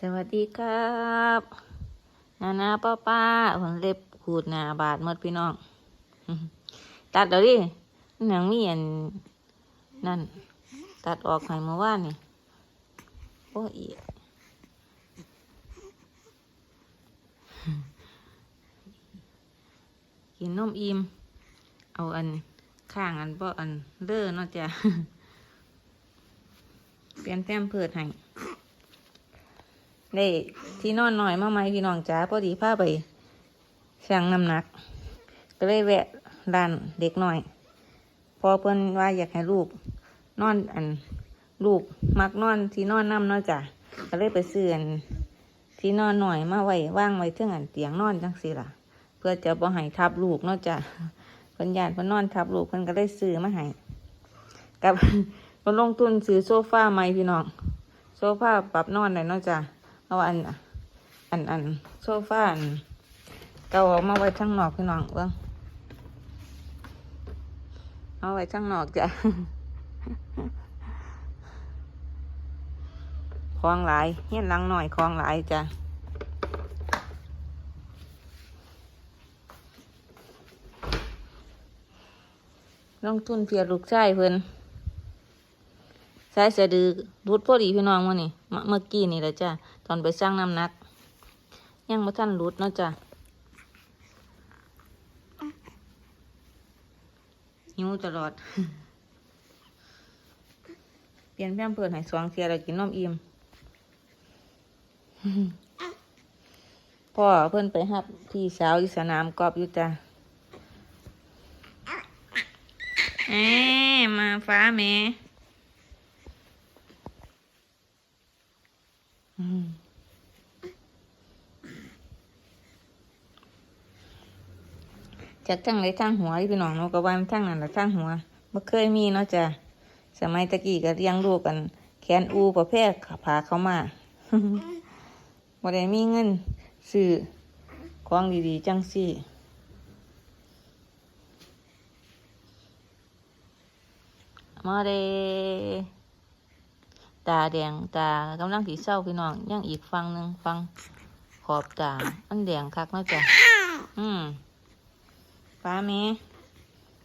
สวัสดีครับนานาป้าป้าผมเล็บขูดหนาบาดมดพี่น้อง ตัดเดี๋ยวดิหนังมีอันนั่น ตัดออกให้เมื่อวานนี่โอ้ยกินนมอิ่มเอาอันข้างอันบ่อันเด้อเนาะจ้ะเปลี่ยนแป้มเพิดให้ ได้ที่นอนหน่อยมาไหมพี่น้องจ๋าพอดีพาไปชั่งน้ำหนัก ก็เลยแวะร้านเด็กหน่อย พอเพิ่นว่าอยากให้ลูกนอนอันลูกมักนอนที่นอนน้ำเนาะจ้ะก็เลยไปซื้ออันที่นอนหน่อยมาไว้ว่างไว้เท่งอันเตียงนอนจังสิล่ะ เพื่อจะบ่ให้ทับลูกเนาะจ้ะเพิ่นญาติเพิ่นนอนทับลูกเพิ่นก็เลยซื้อมาให้กับเพิ่นลงทุนซื้อโซฟาใหม่พี่น้องโซฟาปรับนอนได้เนาะจ้ะ เอาอัน อันอันโซฟาอันเก่าเอามาไว้ข้างนอกพี่น้องเบิ้งเอาไว้ข้างนอกจ้ะคลองหลายเฮียนลังหน่อยคลองหลายจ้ะลงทุนเพียลูกชายเพิ่น สายสะดือรุดพอดีพี่น้องมื่อนี่เมื่อเมื่อกี้นี่แหละจ้ะตอนไปสร้างน้ำหนัก ยังไม่ทันรุดเนาะจ้ะหิวตลอด เปลี่ยนแป้มเปิดให้สองเทียแล้วกินนมอิ่มพ่อเพิ่นไปหับพี่สาวอยู่สนามกอบอยู่จ้ะเอ๊มาฟ้าแม่ อืม จากทั้งไรทั้งหัวที่พี่น้องเนาะก็ว่ามันทั้งนั่นแหละทั้งหัวไม่เคยมีเนาะจ้ะสมัยตะกี้ก็เลี้ยงลูกกัน แขนอูประเภทผาเขามาบ่ได้มีเงินซื้อของดีๆจังสี่มาเด ตาแดงตากำลังสีเศร้าพี่น้องยังอีกฟังหนึ่งฟังขอบตามันแดงคักนาะจ้ะอืมป้าแม่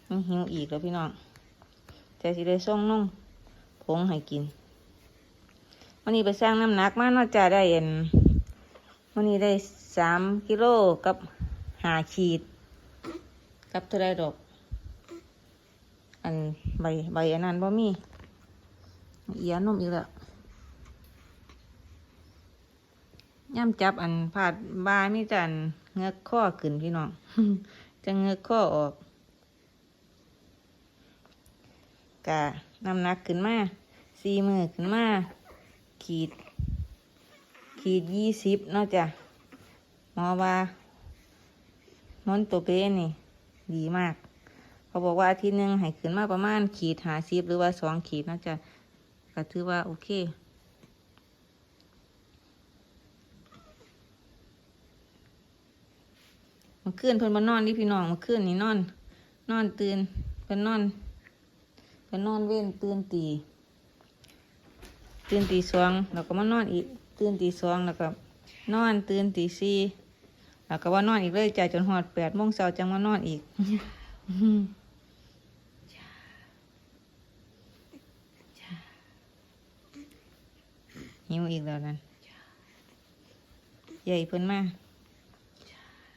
มันหิวอีกแล้วพี่น้องแต่สิได้ส่งนุ่งผงให้กินวันนี้ไปสร้างน้ำหนักมาเนาะจ้ะได้เอ็นวันนี้ได้สามกิโลกับหาขีด กับเท่าไรดอก อันใบใบอันนั้นบ่มี เอียนมอีกแล้วย่ำจับอันผาดบามีแต่อันเงือกข้อขึ้นพี่น้องจะเงือกข้อออกกะน้ำหนักขึ้นมาสี่มือขึ้นมาขีด ขีดยี่สิบเนาะจ้ะหมอว่านนตัวเป้นี่ ดีมาก เขาบอกว่าอาทิตย์หนึ่งให้ขึ้นมาประมาณขีดหาสิบหรือว่าสองขีดเนาะจ้ะ ก็ถือว่าโอเคเมื่อคืนเพิ่นมานอนนี่พี่น้องเมื่อคืนนี่นอน นอนตื่นเพิ่นนอนเพิ่นนอนเว้นตื่นตีตื่นตีสองแล้วก็มานอนอีกตื่นตีสองแล้วก็นอนตื่นตีสี่แล้วก็ว่านอนอีกเลยจ่ายจนหอดแปดโมงเช้าจังมานอนอีก หิวอีกแล้วนั่นใหญ่เพิ่นมา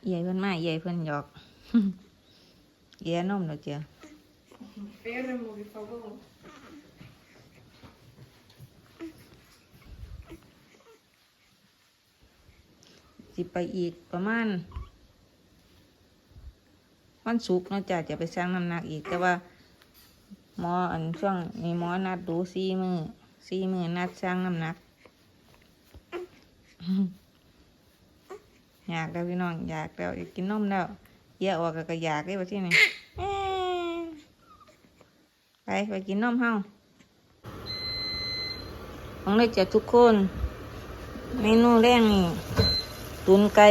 ใหญ่เพิ่นมาใหญ่เพิ่นหยอกแย่นมแล้วเจ้า Fermo, por favor. สิไปอีกประมาณวันศุกร์เนาะจ้ะจะไปสร้างน้ำหนักอีก แต่ว่าหมออันช่วงนี้หมอนัดดูสี่มือสี่มือนัดสร้างน้ำหนัก อยากแล้วพี่น้องอยากแล้วอยากกินนมแล้วเยอะออกก็อยากได้ว่าที่นี่ไปไปกินนมเฮาของได้จากทุกคน เมนูแรกนี่ตุนไก่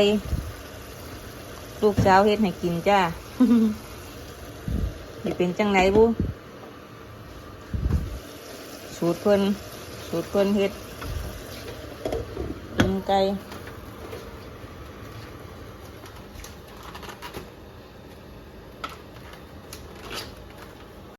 ลูกสาวเฮ็ดให้กินจ้านี่เป็นจังไหนบุสูตรเพิ่นสูตรเพิ่นเฮ็ดตุนไก่